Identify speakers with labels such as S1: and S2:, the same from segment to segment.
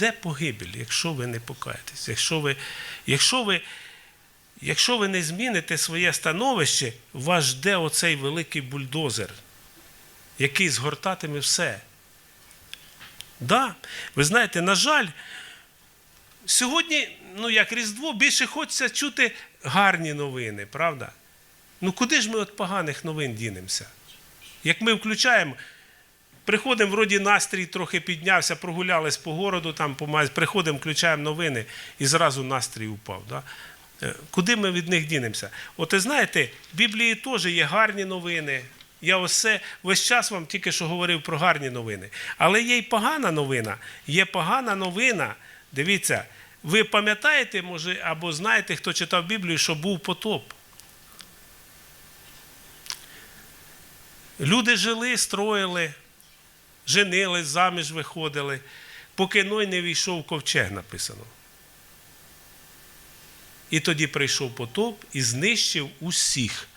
S1: жде погибель, якщо ви не покаєтесь. Якщо ви, якщо ви, якщо ви не зміните своє становище, вас жде оцей великий бульдозер, який згортатиме все. Да, ви знаєте, на жаль, сьогодні, ну як Різдво, більше хочеться чути гарні новини, правда? Ну куди ж ми від поганих новин дінемося? Як ми включаємо, приходимо, вроді настрій трохи піднявся, прогулялись по городу, там, приходимо, включаємо новини і зразу настрій упав. Да? Е, Куди ми від них дінемося? От і знаєте, в Біблії теж є гарні новини. Я ось весь час вам тільки що говорив про гарні новини. Але є й погана новина. Є погана новина. Дивіться, ви пам'ятаєте, може, або знаєте, хто читав Біблію, що був потоп. Люди жили, строїли, женились, заміж виходили, поки Ной не війшов в ковчег, написано. І тоді прийшов потоп і знищив усіх,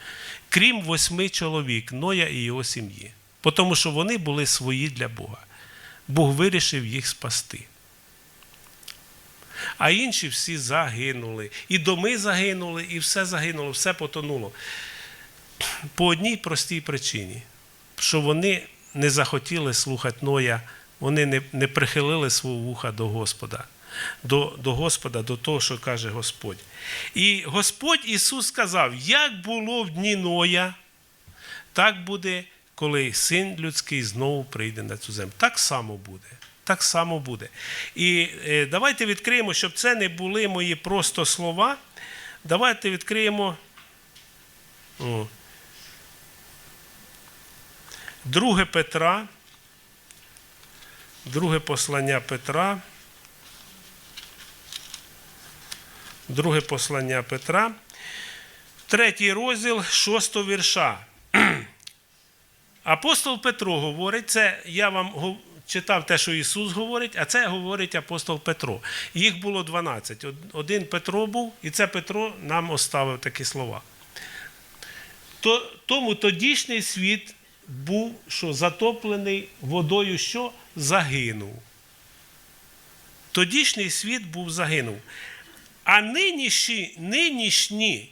S1: крім восьми чоловік, Ноя і його сім'ї. Тому що вони були свої для Бога. Бог вирішив їх спасти. А інші всі загинули. І доми загинули, і все загинуло, все потонуло. По одній простій причині, що вони не захотіли слухати Ноя, вони не, не прихилили свого вуха до Господа, до, до Господа, до того, що каже Господь. І Господь Ісус сказав: як було в дні Ноя, так буде, коли син людський знову прийде на цю землю. Так само буде. Так само буде. І е, давайте відкриємо, щоб це не були мої просто слова. Давайте відкриємо. О, Друге Петра, друге послання Петра. Друге послання Петра, третій розділ шостого вірша. Апостол Петро говорить, це я вам читав те, що Ісус говорить, а це говорить апостол Петро. Їх було 12. Один Петро був, і це Петро нам оставив такі слова. Тому тодішній світ був, що затоплений водою, що загинув. Тодішній світ був загинув. А нинішні, нинішні,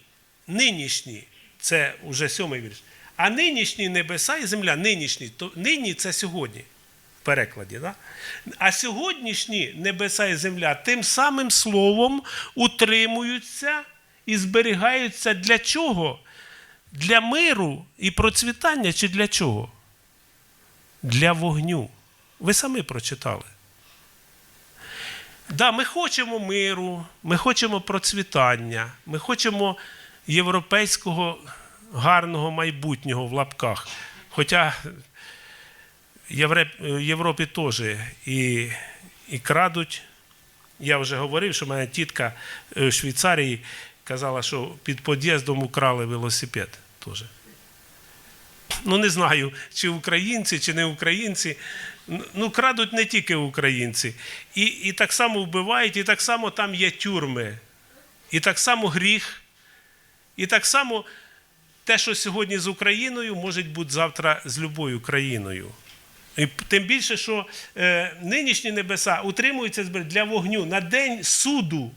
S1: нинішні, це вже сьомий вірш. А нинішні небеса і земля, нинішні, то нині це сьогодні в перекладі. Да? А сьогоднішні небеса і земля тим самим словом утримуються і зберігаються для чого? Для миру і процвітання чи для чого? Для вогню. Ви самі прочитали. Да, ми хочемо миру, ми хочемо процвітання, ми хочемо європейського гарного майбутнього в лапках. Хоча в Європі теж і, і крадуть. Я вже говорив, що моя тітка е, в Швейцарії казала, що під під'їздом украли велосипед теж. Ну, не знаю, чи українці, чи не українці. Ну, крадуть не тільки українці. І, і так само вбивають, і так само там є тюрми. І так само гріх. І так само те, що сьогодні з Україною, може бути завтра з любою країною. І тим більше, що е, нинішні небеса утримуються для вогню на день суду.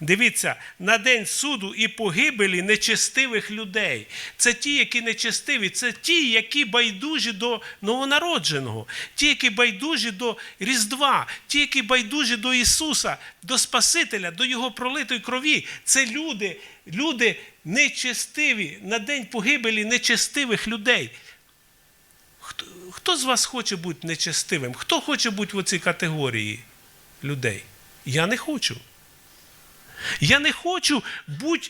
S1: Дивіться, на день суду і погибелі нечестивих людей. Це ті, які нечестиві, це ті, які байдужі до новонародженого, ті, які байдужі до Різдва, ті, які байдужі до Ісуса, до Спасителя, до Його пролитої крові. Це люди, люди нечестиві на день погибелі нечестивих людей. Хто, хто з вас хоче бути нечестивим? Хто хоче бути в цій категорії людей? Я не хочу. Я не хочу бути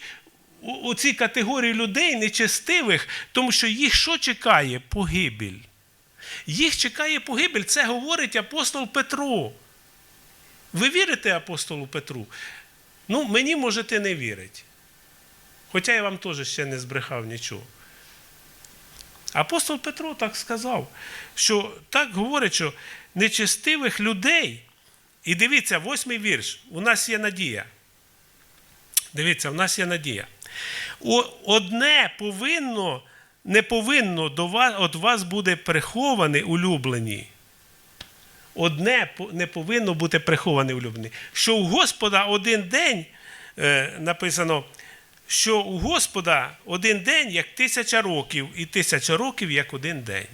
S1: у, цій категорії людей нечестивих, тому що їх що чекає? Погибель. Їх чекає погибель. Це говорить апостол Петро. Ви вірите апостолу Петру? Ну, мені можете не вірити. Хоча я вам теж ще не збрехав нічого. Апостол Петро так сказав, що так говорить, що нечестивих людей. І дивіться, восьмий вірш. У нас є надія. Дивіться, в нас є надія. Одне повинно, не повинно до вас, від вас буде приховане улюблені. одне не повинно бути приховане в любні. Що у Господа один день е, написано, що у Господа один день як тисяча років, і тисяча років як один день.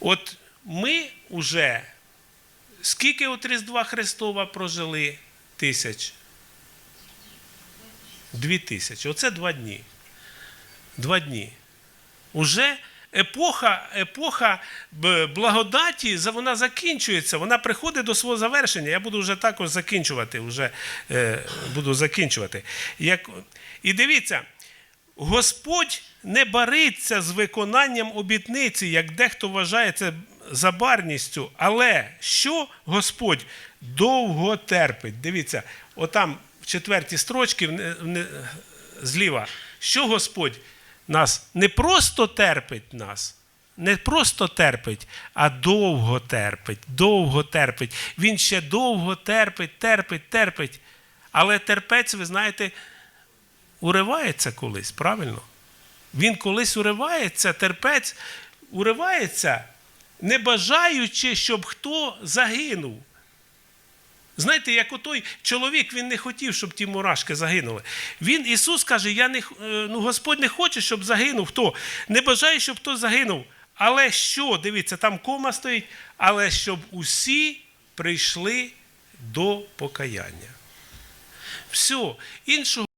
S1: От ми вже скільки от Різдва Христова прожили тисяч? Дві тисячі. Оце два дні. Два дні. Уже епоха, епоха благодаті вона закінчується, вона приходить до свого завершення. Я буду вже також закінчувати. Вже, е, буду закінчувати. Як, і дивіться, Господь не бариться з виконанням обітниці, як дехто вважає це забарністю. Але що Господь довго терпить? Дивіться, отам четвертій строчці зліва, що Господь нас не просто терпить нас. Не просто терпить, а довго терпить, довго терпить. Він ще довго терпить, терпить, терпить. Але терпець, ви знаєте, уривається колись, правильно? Він колись уривається, терпець уривається, не бажаючи, щоб хто загинув. Знаєте, як отой чоловік, він не хотів, щоб ті мурашки загинули. Він, Ісус каже, я не, е, ну, Господь не хоче, щоб загинув хто. Не бажає, щоб хто загинув. Але що? Дивіться, там кома стоїть, але щоб усі прийшли до покаяння. Все, іншого.